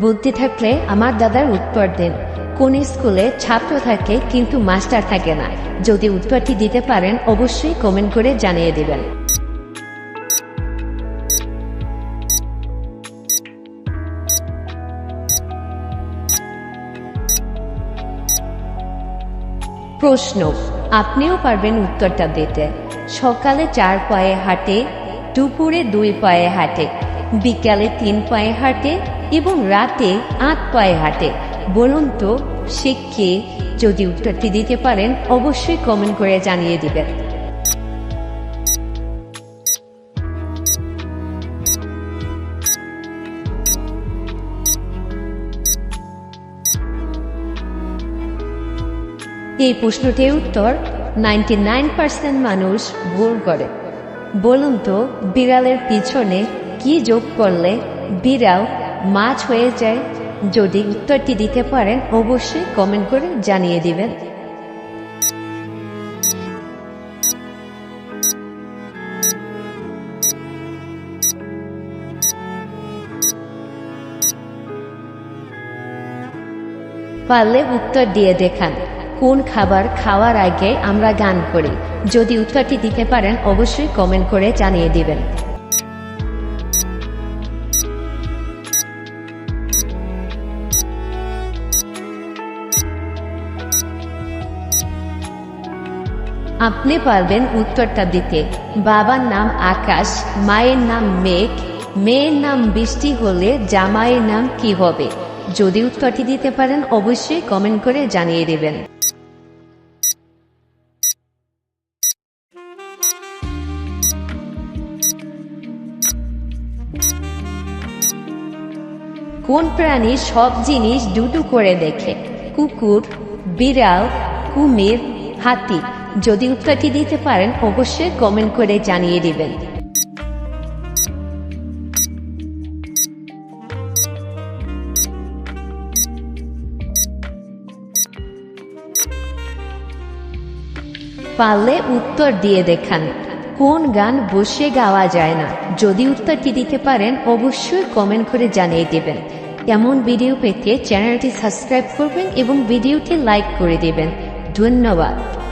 বুদ্ধি থাকলে আমার দাদার উত্তর দেন। কোন স্কুলে ছাত্র থাকে কিন্তু মাস্টার থাকে না। যদি উত্তরটি দিতে পারেন, অবশ্যই কমেন্ট করে জানিয়ে দেবেন। প্রশ্ন, আপনিও পারবেন উত্তরটা দিতে। সকালে চার পায়ে হাঁটে, দুপুরে দুই পায়ে হাঁটে, বিকালে তিন পায়ে হাঁটে এবং রাতে আট পায়ে হাঁটে। বলুন তো, সে কে? যদি উত্তরটি দিতে পারেন, অবশ্যই কমেন্ট করে জানিয়ে দিবেন। এই প্রশ্নটির উত্তর নাইনটি নাইন পার্সেন্ট মানুষ ভুল করে। বলুন তো, বিড়ালের পিছনে কি যোগ করলে বিড়াল মাছ হয়ে যায়। যদি উত্তরটি দিতে পারেন, অবশ্যই কমেন্ট করে জানিয়ে দিবেন। পারলে উত্তর দিয়ে দেখান, কোন খাবার খাওয়ার আগে আমরা গান করি। যদি উত্তরটি দিতে পারেন, অবশ্যই কমেন্ট করে জানিয়ে দিবেন। আপনি পারবেন উত্তরটা দিতে। বাবার নাম আকাশ, মায়ের নাম মেঘ, মেয়ের নাম বৃষ্টি হলে জামাইয়ের নাম কি হবে? যদি উত্তরটি দিতে পারেন, অবশ্যই কমেন্ট করে জানিয়ে দেবেন। কোন প্রাণী সব জিনিস দুটো করে দেখে? কুকুর, বিড়াল, কুমির, হাতি। যদি উত্তরটি দিতে পারেন, অবশ্যই কমেন্ট করে জানিয়ে দিবেন। পারলে উত্তর দিয়ে দেখান। কোন গান বসে গাওয়া যায় না? যদি উত্তরটি দিতে পারেন, অবশ্যই কমেন্ট করে জানিয়ে দেবেন। এমন ভিডিও পেতে চ্যানেলটি সাবস্ক্রাইব করবেন এবং ভিডিওটি লাইক করে দেবেন। ধন্যবাদ।